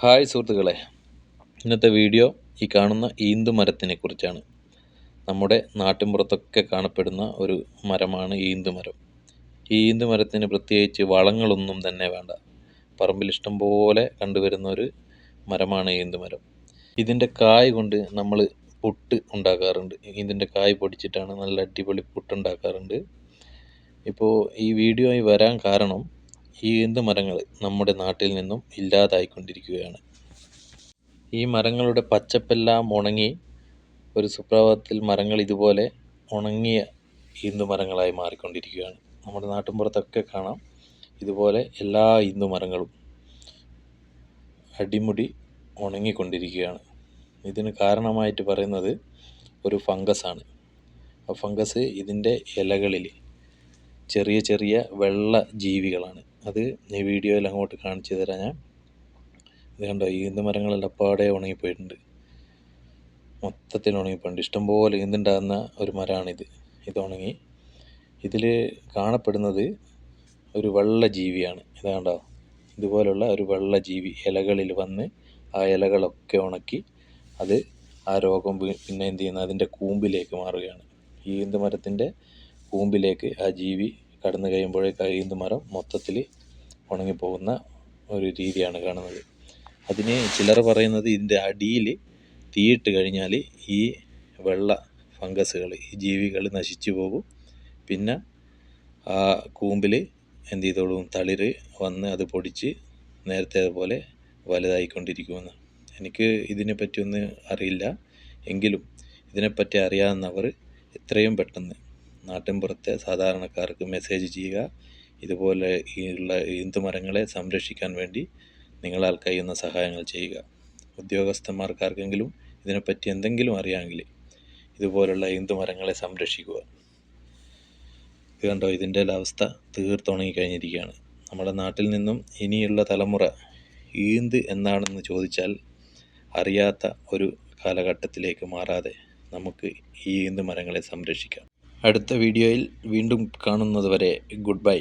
Hi സുഹൃത്തുക്കളെ. ഇന്നത്തെ video ഈ കാണുന്ന ഈന്തു മരത്തിനെ കുറിച്ചാണ്. നമ്മുടെ നാട്ടിൻപുറത്തൊക്കെ കാണപ്പെടുന്ന ഒരു മരമാണ് ഈന്തു മരം. ഈ ഈന്തു മരത്തിന് പ്രത്യേകിച്ച് വളങ്ങളൊന്നും തന്നെ വേണ്ട. പറമ്പിൽ ഇഷ്ടം പോലെ കണ്ടുവരുന്ന ഒരു മരമാണ് ഈന്തു മരം. ഇതിന്റെ കായ് കൊണ്ട് നമ്മൾ പുട്ട് ഉണ്ടാക്കാറുണ്ട്. ഇതിന്റെ കായ് പൊടിച്ചിട്ടാണ് നല്ല അടിപൊളി പുട്ടുണ്ടാക്കാറുണ്ട് ഇപ്പോൾ ഈ വീഡിയോ വരാൻ കാരണം ഈ ഈന്ത് മരങ്ങൾ നമ്മുടെ നാട്ടിൽ നിന്നും ഇല്ലാതായിക്കൊണ്ടിരിക്കുകയാണ്. ഈ മരങ്ങളുടെ പച്ചപ്പെല്ലാം ഉണങ്ങി ഒരു സുപ്രഭാതത്തിൽ മരങ്ങൾ ഇതുപോലെ ഉണങ്ങിയ ഈന്തു മരങ്ങളായി മാറിക്കൊണ്ടിരിക്കുകയാണ്. നമ്മുടെ നാട്ടിൻപുറത്തൊക്കെ കാണാം ഇതുപോലെ എല്ലാ ഈന്തു മരങ്ങളും അടിമുടി ഉണങ്ങിക്കൊണ്ടിരിക്കുകയാണ്. ഇതിന് കാരണമായിട്ട് പറയുന്നത് ഒരു ഫംഗസാണ്. ആ ഫംഗസ് ഇതിന്റെ ഇലകളിൽ ചെറിയ ചെറിയ വെള്ള ജീവികളാണ്. അത് ഈ വീഡിയോയിൽ അങ്ങോട്ട് കാണിച്ചു തരാം ഞാൻ. ഇത് കണ്ടോ ഈന്ത് മരങ്ങളെല്ലാം അപ്പാടെ ഉണങ്ങിപ്പോയിട്ടുണ്ട്. മൊത്തത്തിൽ ഉണങ്ങിപ്പോയിട്ടുണ്ട്. ഇഷ്ടംപോലെ ഈന്തുണ്ടാകുന്ന ഒരു മരമാണിത്. ഇത് ഉണങ്ങി. ഇതിൽ കാണപ്പെടുന്നത് ഒരു വെള്ള ജീവിയാണ്. ഇത് കണ്ടോ? ഇതുപോലുള്ള ഒരു വെള്ള ജീവി ഇലകളിൽ വന്ന് ആ ഇലകളൊക്കെ ഉണക്കി അത് ആ രോഗം പിന്നെ എന്ത് ചെയ്യുന്നത് അതിന്റെ കൂമ്പിലേക്ക് മാറുകയാണ്. ഈ ഈന്ത് മരത്തിന്റെ കൂമ്പിലേക്ക് ആ ജീവി കടന്നു കഴിയുമ്പോഴേ കഴിയുന്ന മരം മൊത്തത്തിൽ ഉണങ്ങിപ്പോകുന്ന ഒരു രീതിയാണ് കാണുന്നത്. അതിന് ചിലർ പറയുന്നത് ഇതിന്റെ അടിയിൽ തീയിട്ട് കഴിഞ്ഞാൽ ഈ വെള്ള ഫംഗസുകൾ ഈ ജീവികൾ നശിച്ചു പോകും. പിന്നെ ആ കൂമ്പിൽ എന്ത് ചെയ്തോളും? തളിര് വന്ന് അത് പൊടിച്ച് നേരത്തെ പോലെ വലുതായിക്കൊണ്ടിരിക്കുമെന്ന്. എനിക്ക് ഇതിനെപ്പറ്റി ഒന്നും അറിയില്ല. എങ്കിലും ഇതിനെപ്പറ്റി അറിയാവുന്നവർ എത്രയും പെട്ടെന്ന് നാട്ടിൻപുറത്തെ സാധാരണക്കാർക്ക് മെസ്സേജ് ചെയ്യുക. ഇതുപോലെ ഉള്ള ഈന്തുമരങ്ങളെ സംരക്ഷിക്കാൻ വേണ്ടി നിങ്ങളാൽ കഴിയുന്ന സഹായങ്ങൾ ചെയ്യുക. ഉദ്യോഗസ്ഥന്മാർക്കാർക്കെങ്കിലും ഇതിനെപ്പറ്റി എന്തെങ്കിലും അറിയാമെങ്കിൽ ഇതുപോലുള്ള ഈന്തുമരങ്ങളെ സംരക്ഷിക്കുക. ഇത് കണ്ടോ? ഇതിന്റെ അവസ്ഥ തീർത്തുണങ്ങി കഴിഞ്ഞിരിക്കുകയാണ് നമ്മുടെ നാട്ടിൽ നിന്നും ഇനിയുള്ള തലമുറ ഈന്ത് എന്നാണെന്ന് ചോദിച്ചാൽ അറിയാത്ത ഒരു കാലഘട്ടത്തിലേക്ക് മാറാതെ നമുക്ക് ഈ ഈന്ത് മരങ്ങളെ സംരക്ഷിക്കാം. അടുത്ത വീഡിയോയിൽ വീണ്ടും കാണുന്നത് വരെ ഗുഡ് ബൈ.